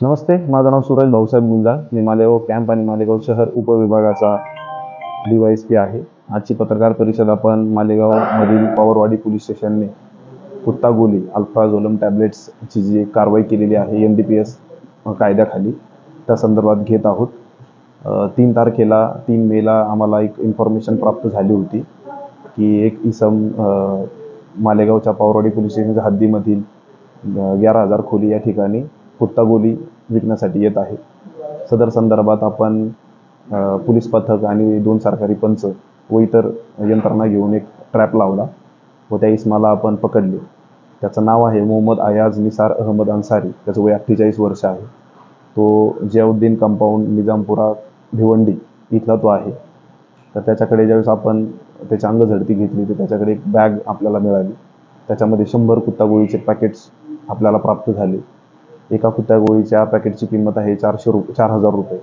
नमस्ते माझं नाव सुरज भाऊसाहेब गुंजाळ. मी मालेगाव कॅम्प आणि मालेगाव शहर उपविभागाचा डी वाय एस पी आहे. आजची पत्रकार परिषद आपण मालेगावमधील पवारवाडी पोलीस स्टेशनने कुत्ता गोली अल्फ्राझोलम टॅब्लेट्सची जी कारवाई केलेली आहे एन डी पी एस कायद्याखाली त्या संदर्भात घेत आहोत. तीन तारखेला तीन मेला आम्हाला एक इन्फॉर्मेशन प्राप्त झाली होती की एक इसम मालेगावच्या पावरवाडी पोलीस स्टेशनच्या हद्दीमधील ग्यारा हजार खोली या ठिकाणी कुत्तागोली विकण्यासाठी येत आहे. सदर संदर्भात आपण पोलीस पथक आणि दोन सरकारी पंच व इतर यंत्रणा घेऊन एक ट्रॅप लावला व त्या इसमाला आपण पकडले. त्याचं नाव आहे मोहम्मद अयाज निसार अहमद अन्सारी. त्याचं वय अठ्ठेचाळीस वर्ष आहे. तो जियाउद्दीन कंपाऊंड निजामपुरा भिवंडी इथला तो आहे. तर त्याच्याकडे ज्यावेळेस आपण त्याची अंगझडती घेतली तर त्याच्याकडे एक बॅग आपल्याला मिळाली. त्याच्यामध्ये शंभर कुत्तागोळीचे पॅकेट्स आपल्याला प्राप्त झाले. एका कुत्या गोळीच्या पॅकेटची किंमत आहे चारशे रु चार हजार रुपये.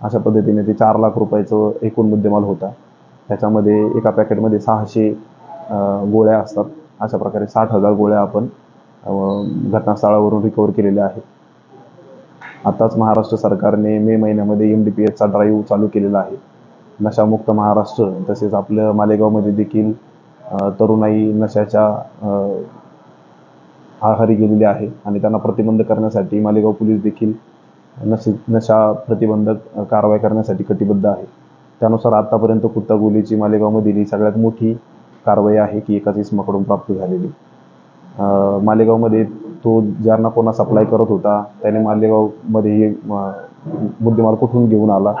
अशा पद्धतीने ते चार लाख रुपयाचं एकूण मुद्देमाल होता. त्याच्यामध्ये एका पॅकेटमध्ये सहाशे गोळ्या असतात. अशा प्रकारे साठ हजार गोळ्या आपण घटनास्थळावरून रिकवर केलेल्या आहेत. आताच महाराष्ट्र सरकारने मे महिन्यामध्ये एम डी पी एसचा ड्राईव्ह चालू केलेला आहे. नशामुक्त महाराष्ट्र तसेच आपलं मालेगावमध्ये देखील तरुणाई नशाच्या आहारी गेलेली आहे आणि त्यांना प्रतिबंध करण्यासाठी मालेगाव पोलीस देखील नशे नशा प्रतिबंधक कारवाई करण्यासाठी कटिबद्ध आहे. त्यानुसार आतापर्यंत कुत्ता गोलीची मालेगावमधील ही सगळ्यात मोठी कारवाई आहे की एकाच इसमाकडून प्राप्त झालेली. मालेगावमध्ये तो ज्यांना कोणा सप्लाय करत होता त्याने मालेगावमध्ये मुद्देमाल कुठून घेऊन आला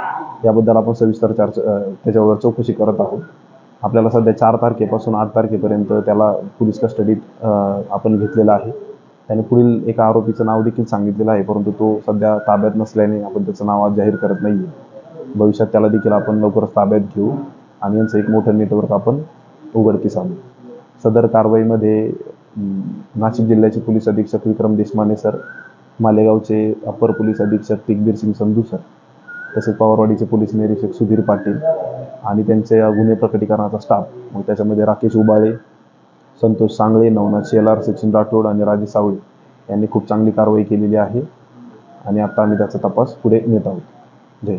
याबद्दल आपण सविस्तर चर्चा त्याच्यावर चौकशी करत आहोत. आपल्याला सध्या चार तारखेपासून आठ तारखेपर्यंत त्याला पोलीस कस्टडीत आपण घेतलेला आहे. त्याने पुढील एका आरोपीचं नाव देखील सांगितलेलं आहे परंतु तो सध्या ताब्यात नसल्याने आपण त्याचं नाव आज जाहीर करत नाही आहे भविष्यात त्याला देखील आपण लवकरच ताब्यात घेऊ आणि यांचं एक मोठं नेटवर्क आपण उघडकीस आणू. सदर कारवाईमध्ये नाशिक जिल्ह्याचे पोलीस अधीक्षक विक्रम देशमाने सर मालेगावचे अप्पर पोलीस अधीक्षक तिकबीर सिंग संधू सर तसेच पवारवाडीचे पोलीस निरीक्षक सुधीर पाटील आणि त्यांचे गुन्हे प्रकटीकरणाचा स्टाफ मग त्याच्यामध्ये राकेश उबाळे संतोष सांगळे नवनाथ शेलार सचिन राठोड आणि राजे सावळे यांनी खूप चांगली कारवाई केलेली आहे. आणि आता आम्ही त्याचा तपास पुढे नेत आहोत. जय